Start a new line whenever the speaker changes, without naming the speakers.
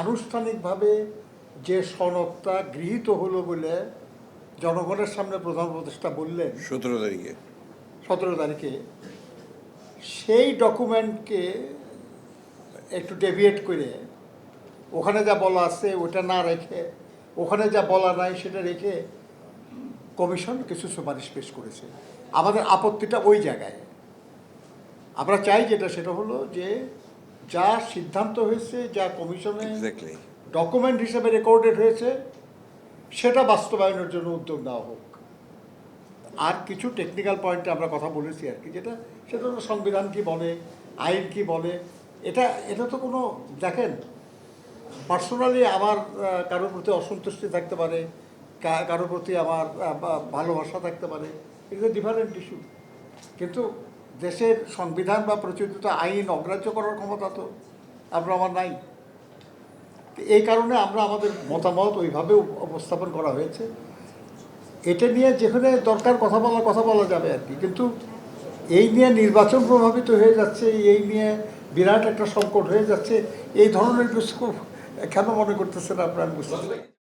আনুষ্ঠানিকভাবে যে সনদটা গৃহীত হলো বলে জনগণের সামনে প্রধান উপদেষ্টা বললেন
সতেরো তারিখে।
সতেরো তারিখে সেই ডকুমেন্টকে একটু ডেভিয়েট করে ওখানে যা বলা আছে ওটা না রেখে ওখানে যা বলা নাই সেটা রেখে কমিশন কিছু সুপারিশ পেশ করেছে। আমাদের আপত্তিটা ওই জায়গায়। আমরা চাই যেটা সেটা হলো যে যা সিদ্ধান্ত হয়েছে যা কমিশনে
এক্স্যাক্টলি
ডকুমেন্ট হিসেবে রেকর্ডেড হয়েছে সেটা বাস্তবায়নের জন্য উদ্যোগ নেওয়া হোক। আর কিছু টেকনিক্যাল পয়েন্টে আমরা কথা বলেছি আর কি যেটা সেটা হলো সংবিধান কি বলে আইন কি বলে এটা এটা তো কোনো দেখেন পার্সোনালি আমার কারোর প্রতি অসন্তুষ্টি থাকতে পারে কারোর প্রতি আমার ভালোবাসা থাকতে পারে এটা ডিফারেন্ট ইস্যু কিন্তু দেশের সংবিধান বা প্রচলিত আইন অগ্রাহ্য করার ক্ষমতা তো আমরা আমার নাই। এই কারণে আমরা আমাদের মতামত ওইভাবে উপস্থাপন করা হয়েছে। এটা নিয়ে যেখানে দরকার কথা বলা কথা বলা যাবে আর কি। কিন্তু এই নিয়ে নির্বাচন প্রভাবিত হয়ে যাচ্ছে, এই নিয়ে বিরাট একটা সংকট হয়ে যাচ্ছে, এই ধরনের কিছু কেন মনে করতেছেন আপনার বুঝতে?